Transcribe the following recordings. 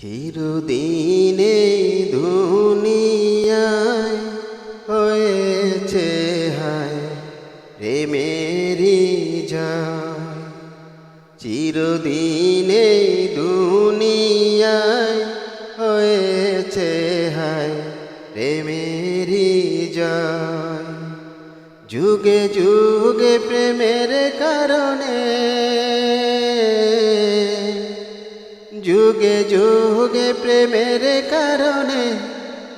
চিরদিনে দুনিয়ায় হয়েছে, হায় রে মেরি যায় চিরদিনে দুনিয়ায় হয়েছে, হায় রে মেরি যায় যুগে যুগে প্রেমের কারণে, যুগে যুগে কারণে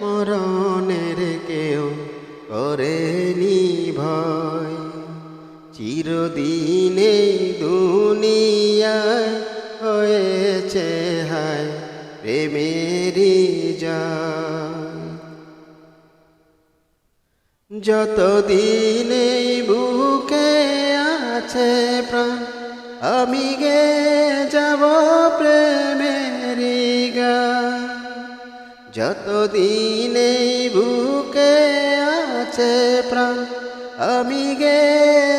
মরণের কেউ করেনি ভয়। চিরদিনে দুনিয়ায় হয়েছে হায় প্রেমেরই যায় যতদিন বুকে আছে প্রাণ, আমি গে যাব প্রেমেরি যতদিন এই বুকে আছে প্রাণ, আমি গে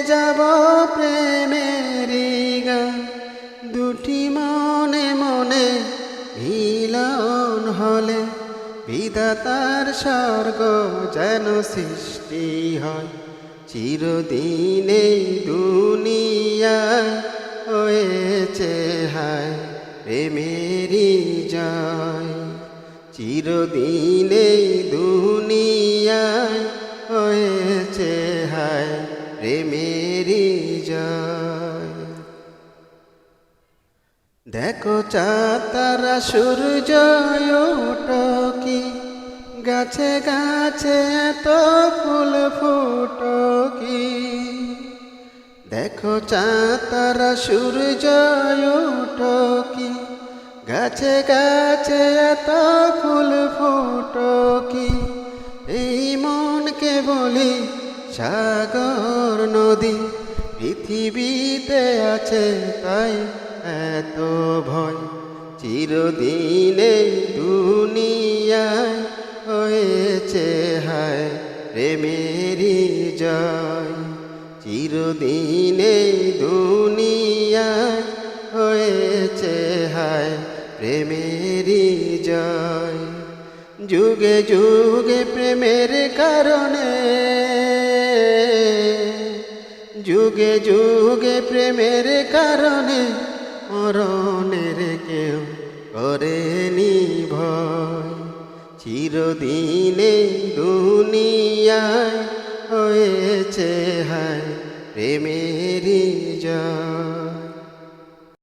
যাব প্রেমেরি গান। দুটি মনে মনে মিলন হলে, বিধাতার স্বর্গ যেন সৃষ্টি হয়। চিরদিনে দুনিয়ায় হয়েছে হায় প্রেমেরি যায় চিরদিনে দুনিয়ায় হয়েছে, হায় প্রেমেরি যায় দেখো চাতারা সূর্য ওঠকি গাছে গাছে তো ফুল ফুটকি দেখো চাতারা সূর্য ওঠকি গাছে গাছে তো ফুল ফুটকি এই মনকে বলি সাগর নদী, পৃথিবীতে আছে তাই এত ভয়। চিরদিনে দুনিয়ায় হয়েছে হায় প্রেমেরি জয়। চিরদিনে দুনিয়ায় হয়েছে হায় প্রেমেরি জয়। যুগে যুগে প্রেমের কারণে, যুগে যুগে প্রেমের কারণে মরণের কেউ করেনি ভয়। চিরদিনে দুনিয়ায় হয়েছে হায় প্রেমের